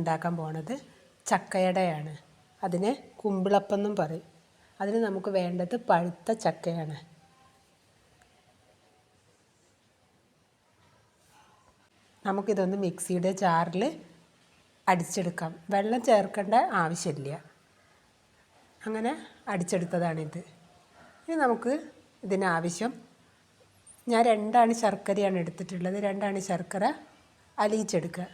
ഉണ്ടാക്കാൻ പോണത് ചക്കയടയാണ്. അതിനെ കുമ്പിളപ്പെന്നും പറയും. അതിന് നമുക്ക് വേണ്ടത് പഴുത്ത ചക്കയാണ്. നമുക്കിതൊന്ന് മിക്സിയുടെ ജാറിൽ അടിച്ചെടുക്കാം. വെള്ളം ചേർക്കേണ്ട ആവശ്യമില്ല. അങ്ങനെ അടിച്ചെടുത്തതാണിത്. ഇനി നമുക്ക് ഇതിനാവശ്യം ഞാൻ രണ്ടാണ് ശർക്കരയാണ് എടുത്തിട്ടുള്ളത്. രണ്ടാണ് ശർക്കര അലിയിച്ചെടുക്കുക.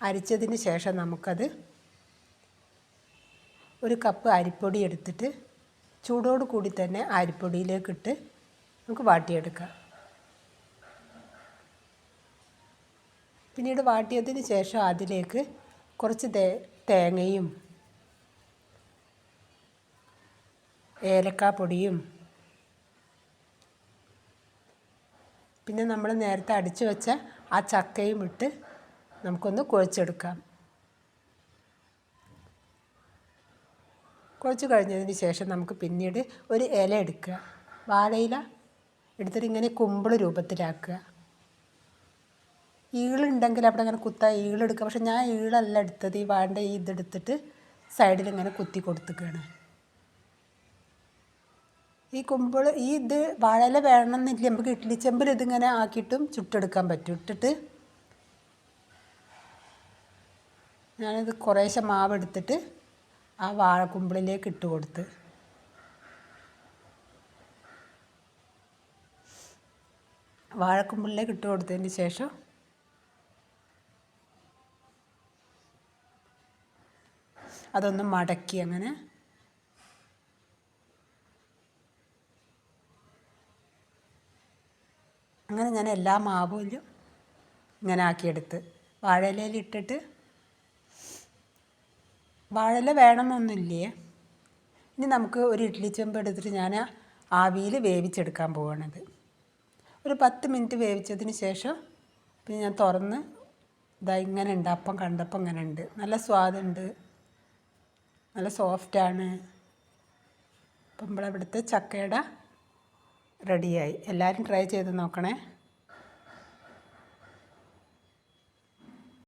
അരിച്ചതിന് ശേഷം നമുക്കത് ഒരു കപ്പ് അരിപ്പൊടി എടുത്തിട്ട് ചൂടോട് കൂടി തന്നെ അരിപ്പൊടിയിലേക്കിട്ട് നമുക്ക് വാട്ടിയെടുക്കാം. പിന്നീട് വാട്ടിയതിന് ശേഷം അതിലേക്ക് കുറച്ച് തേ തേങ്ങയും ഏലക്കാപ്പൊടിയും പിന്നെ നമ്മൾ നേരത്തെ അടിച്ചു വെച്ച ആ ചക്കയും ഇട്ട് നമുക്കൊന്ന് കുഴച്ചെടുക്കാം. കുഴച്ച് കഴിഞ്ഞതിന് ശേഷം നമുക്ക് പിന്നീട് ഒരു ഇല എടുക്കുക. വാഴയില എടുത്തിട്ട് ഇങ്ങനെ കുമ്പിൾ രൂപത്തിലാക്കുക. ഈളുണ്ടെങ്കിൽ അവിടെ അങ്ങനെ കുത്താൻ ഈളെടുക്കുക പക്ഷെ ഞാൻ ഈളല്ല എടുത്തത്. ഈ വാഴന്റെ ഈ ഇതെടുത്തിട്ട് സൈഡിൽ ഇങ്ങനെ കുത്തി കൊടുത്തുകയാണ് ഈ കുമ്പിൾ ഈ ഇത് വാഴയില വേണമെന്നില്ല. നമുക്ക് ഇഡ്ലി ചെമ്പിൽ ഇതിങ്ങനെ ആക്കിയിട്ടും ചുട്ടെടുക്കാൻ പറ്റും. ഇട്ടിട്ട് ഞാനിത് കുറേശ്ശെ മാവ് എടുത്തിട്ട് ആ വാഴക്കുമ്പിളിലേക്ക് ഇട്ട് കൊടുത്ത്. വാഴക്കുമ്പിളിലേക്ക് ഇട്ട് കൊടുത്തതിന് ശേഷം അതൊന്ന് മടക്കി അങ്ങനെ അങ്ങനെ ഞാൻ എല്ലാ മാവിലും ഇങ്ങനെ ആക്കിയെടുത്ത് വാഴയിലയിൽ ഇട്ടിട്ട് വാഴയില വേണമെന്നൊന്നുമില്ലേ? ഇനി നമുക്ക് ഒരു ഇഡ്ഡലി ചെമ്പ് എടുത്തിട്ട് ഞാൻ ആവിയിൽ വേവിച്ചെടുക്കാൻ പോവാണത്. ഒരു പത്ത് മിനിറ്റ് വേവിച്ചതിന് ശേഷം പിന്നെ ഞാൻ തുറന്ന് ഇതാ ഇങ്ങനെ ഉണ്ട് അപ്പം കണ്ടപ്പം ഇങ്ങനെ ഉണ്ട്. നല്ല സ്വാദുണ്ട് നല്ല സോഫ്റ്റാണ് അപ്പം നമ്മളിവിടുത്തെ ചക്കയുടെ റെഡിയായി എല്ലാവരും ട്രൈ ചെയ്ത് നോക്കണേ.